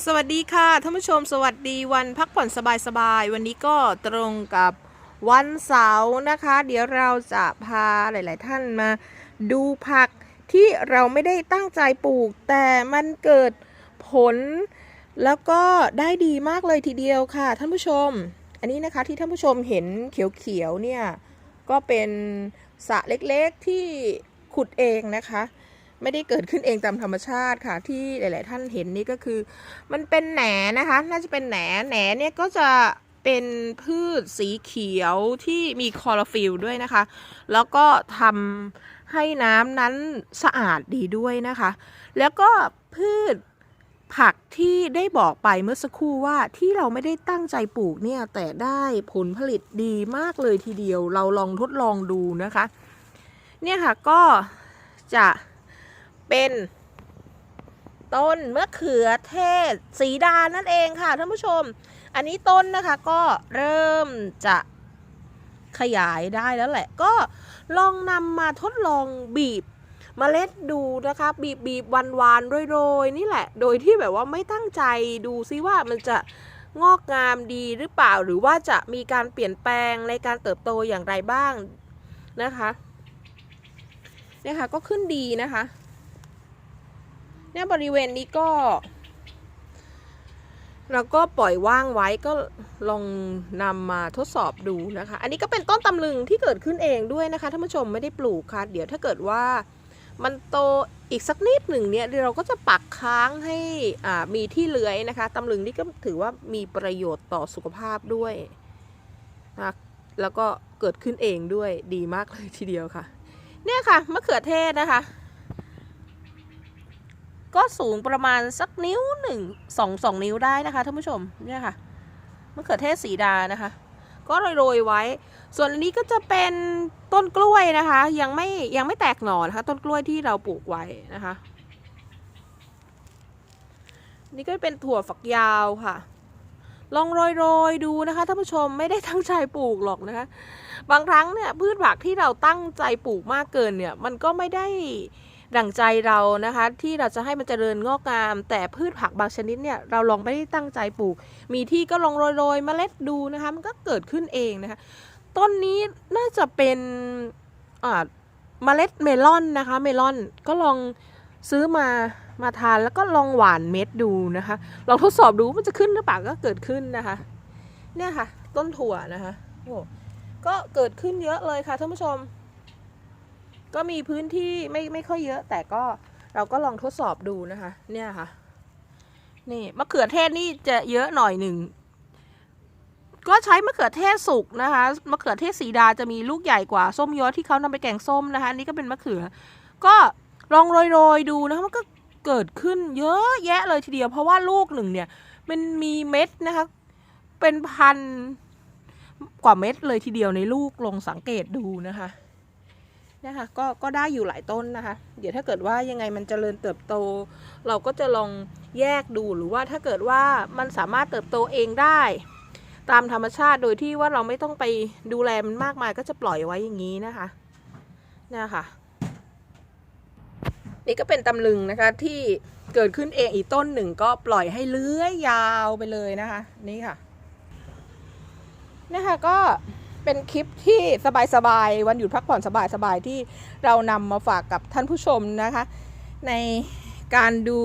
สวัสดีค่ะท่านผู้ชมสวัสดีวันพักผ่อนสบายๆวันนี้ก็ตรงกับวันเสาร์นะคะ เดี๋ยวเราจะพาหลาย ๆ ท่านมาดูผักที่เราไม่ได้ตั้งใจปลูก แต่มันเกิดผล แล้วก็ได้ดีมากเลยทีเดียวค่ะท่านผู้ชม อันนี้นะคะที่ท่านผู้ชมเห็นเขียวๆเนี่ยก็เป็นสระเล็กๆที่ขุดเองนะคะ ไม่ได้เกิดขึ้นเองตามธรรมชาติค่ะ ที่หลาย ๆ ท่านเห็นนี่ก็คือ มันเป็นแหนนะคะ น่าจะเป็นแหนแหนเนี่ยก็จะเป็นพืชสีเขียวที่มีคลอโรฟิลล์ด้วยนะคะ แล้วก็ทำให้น้ำนั้นสะอาดดีด้วยนะคะ แล้วก็พืชผักที่ได้บอกไปเมื่อสักครู่ว่าที่เราไม่ได้ตั้งใจปลูกเนี่ย แต่ได้ผลผลิตดีมากเลยทีเดียว เราลองทดลองดูนะคะ เนี่ยค่ะก็จะ เป็น ต้นมะเขือเทศ สีดานั่นเองค่ะท่านผู้ชม อันนี้ต้นนะคะก็เริ่มจะขยายได้แล้วแหละ ก็ลองนำมาทดลองบีบเมล็ดดูนะคะ บีบบีบวันวานโรยๆนี่แหละ โดยที่แบบว่าไม่ตั้งใจดูซิว่ามันจะงอกงามดีหรือเปล่าหรือว่าจะมีการเปลี่ยนแปลงในการเติบโตอย่างไรบ้างนะคะเนี่ยค่ะก็ขึ้นดีนะคะ เนี่ยบริเวณนี้ก็เราก็ปล่อยว่างไว้ก็ลองนำมาทดสอบดูนะคะ อันนี้ก็เป็นต้นตำลึงที่เกิดขึ้นเองด้วยนะคะท่านผู้ชมไม่ได้ปลูกค่ะ เดี๋ยวถ้าเกิดว่ามันโตอีกสักนิดหนึ่งเนี่ยเราก็จะปักค้างให้อ่ามีที่เลื้อยนะคะตำลึงนี่ก็ถือว่ามีประโยชน์ต่อสุขภาพด้วยนะแล้วก็เกิดขึ้นเองด้วยดีมากเลยทีเดียวค่ะ เนี่ยค่ะมะเขือเทศนะคะ ก็สูงประมาณสักนิ้วหนึ่งสองสองนิ้วได้นะคะท่านผู้ชมเนี่ยค่ะมะเขือเทศสีดานะคะ ก็โรยๆไว้ ส่วนอันนี้ก็จะเป็นต้นกล้วยนะคะ ยังไม่ยังไม่แตกหน่อนะคะ ต้นกล้วยที่เราปลูกไว้นะคะ นี่ก็เป็นถั่วฝักยาวค่ะ ลองโรยๆดูนะคะท่านผู้ชมไม่ได้ตั้งใจปลูกหรอกนะคะ บางครั้งเนี่ยพืชผักที่เราตั้งใจปลูกมากเกินเนี่ย มันก็ไม่ได้ ดั่งใจเรานะคะที่เราจะให้มันเจริญงอกงาม แต่พืชผักบางชนิดเนี่ยเราลองไม่ได้ตั้งใจปลูก มีที่ก็ลองโรยๆเมล็ดดูนะคะมันก็เกิดขึ้นเองนะคะต้นนี้น่าจะเป็นเมล็ดเมลอนนะคะเมลอนก็ลองซื้อมามาทานแล้วก็ลองหวานเม็ดดูนะคะลองทดสอบดูมันจะขึ้นหรือเปล่าก็เกิดขึ้นนะคะเนี่ยค่ะ ต้นถั่วนะคะโอ้ก็เกิดขึ้นเยอะเลยค่ะท่านผู้ชม ก็มีพื้นที่ไม่ไม่ค่อยเยอะ แต่ก็เราก็ลองทดสอบดูนะคะ เนี่ยค่ะ นี่มะเขือเทศนี่จะเยอะหน่อยหนึ่งก็ใช้มะเขือเทศสุกนะคะมะเขือเทศสีดาจะมีลูกใหญ่กว่าส้มยอที่เขานำไปแกงส้มนะคะ อันนี่ก็เป็นมะเขือ ก็ลองโรยๆดูนะคะมันก็เกิดขึ้นเยอะแยะเลยทีเดียว เพราะว่าลูกหนึ่งเนี่ย มันมีเม็ดนะคะ เป็นพันกว่าเม็ดเลยทีเดียวในลูกลองสังเกตดูนะคะ นะคะก็ก็ได้อยู่หลายต้นนะคะ เดี๋ยวถ้าเกิดว่ายังไงมันจเจริญเติบโต เราก็จะลองแยกดูหรือว่าถ้าเกิดว่ามันสามารถเติบโตเองได้ ตามธรรมชาติโดยที่ว่าเราไม่ต้องไปดูแลมันมากมายก็จะปล่อยไว้อย่างนี้นะคะนี่ค่ะนี่ก็เป็นตำลึงนะคะที่เกิดขึ้นเองอีกต้นหนึ่งก็ปล่อยให้เลื้อยยาวไปเลยนะคะ นี่ค่ะนะคะก็ เป็นคลิปที่สบายๆวันหยุดพักผ่อนสบายๆที่เรานำมาฝากกับท่านผู้ชมนะคะ ในการดู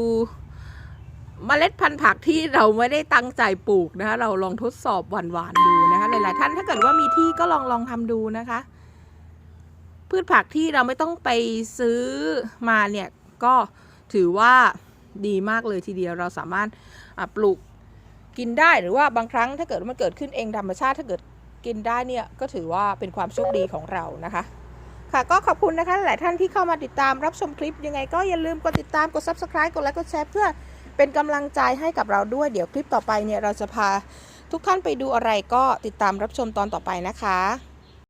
เมล็ดพันธุ์ผักที่เราไม่ได้ตั้งใจปลูกนะคะเราลองทดสอบหวานๆดูนะคะหลายๆท่านถ้าเกิดว่ามีที่ก็ลองลองทำดูนะคะ พืชผักที่เราไม่ต้องไปซื้อมาเนี่ยก็ถือว่าดีมากเลยทีเดียวเราสามารถปลูกกินได้หรือว่าบางครั้งถ้าเกิดมันเกิดขึ้นเองธรรมชาติถ้าเกิด กินได้เนี่ยก็ถือว่าเป็นความโชคดีของเรานะคะ ค่ะก็ขอบคุณนะคะหลายท่านที่เข้ามาติดตามรับชมคลิปยังไงก็อย่าลืมกดติดตามกด subscribe กดไลค์กดแชร์เพื่อเป็นกำลังใจให้กับเราด้วยเดี๋ยวคลิปต่อไปเนี่ยเราจะพาทุกท่านไปดูอะไรก็ติดตามรับชมตอนต่อไปนะคะ